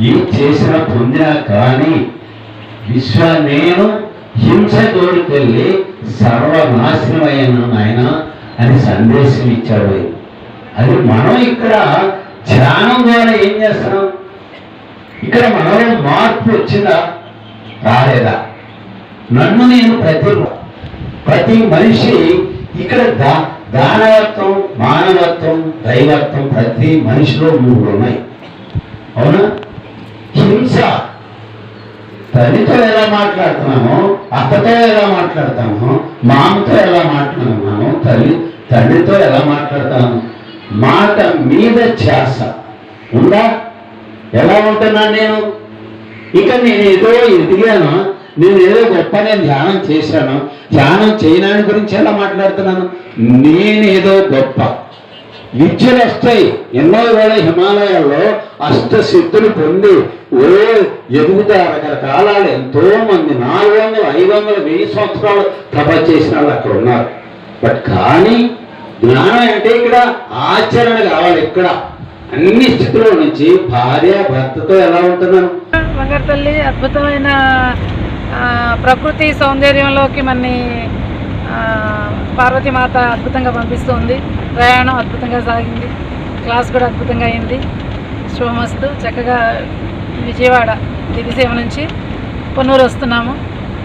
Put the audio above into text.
ఈ చేసిన పొందినా కానీ విశ్వ నేను హింస తోడుకెళ్ళి సర్వనాశనమైన ఆయన అని సందేశం ఇచ్చాడు అది మనం ఇక్కడ ధ్యానం ద్వారా ఏం చేస్తున్నాం? ఇక్కడ మనలో మార్పు వచ్చిందా? రాలేదా? నన్ను నేను ప్రతి ప్రతి మనిషి ఇక్కడ దా దానవత్వం మానవత్వం దైవత్వం ప్రతి మనిషిలో మూడు ఉన్నాయి. అవునా? హింస తల్లితో ఎలా మాట్లాడుతున్నాము అత్తతో ఎలా మాట్లాడతాము మామతో ఎలా మాట్లాడుతున్నాము తల్లి తండ్రితో ఎలా మాట్లాడతాను మాట మీద ధ్యాస. ఉందా? ఎలా ఉంటున్నాను నేను? ఇక నేను ఏదో ఎదిగాను నేను ఏదో గొప్ప నేను ధ్యానం చేశాను. ధ్యానం చేయడానికి గురించి ఎలా మాట్లాడుతున్నాను? నేనేదో గొప్ప. విద్యలు వస్తాయి ఎన్నో వేల హిమాలయాల్లో అష్టసిద్ధులు పొంది ఓ ఎదుగుతా రకరకాలాలు ఎంతో మంది నాలుగు వందలు ఐదు వందలు వెయ్యి సంవత్సరాలు తప చేసిన వాళ్ళు అక్కడ ఉన్నారు. బట్ కానీ జ్ఞానం అంటే ఇక్కడ ఆచరణ కావాలి ఇక్కడ. అన్ని స్థితుల నుంచి భార్య భర్తతో ఎలా ఉంటున్నాను బంగారు తల్లి అద్భుతమైన ఆ, ప్రకృతి సౌందర్యంలోకి మన్ని పార్వతీమాత అద్భుతంగా పంపిస్తుంది. ప్రయాణం అద్భుతంగా సాగింది. క్లాస్ కూడా అద్భుతంగా అయింది. శుభమస్తు. చక్కగా విజయవాడ దివిసీమ నుంచి పొన్నూరు వస్తున్నాము.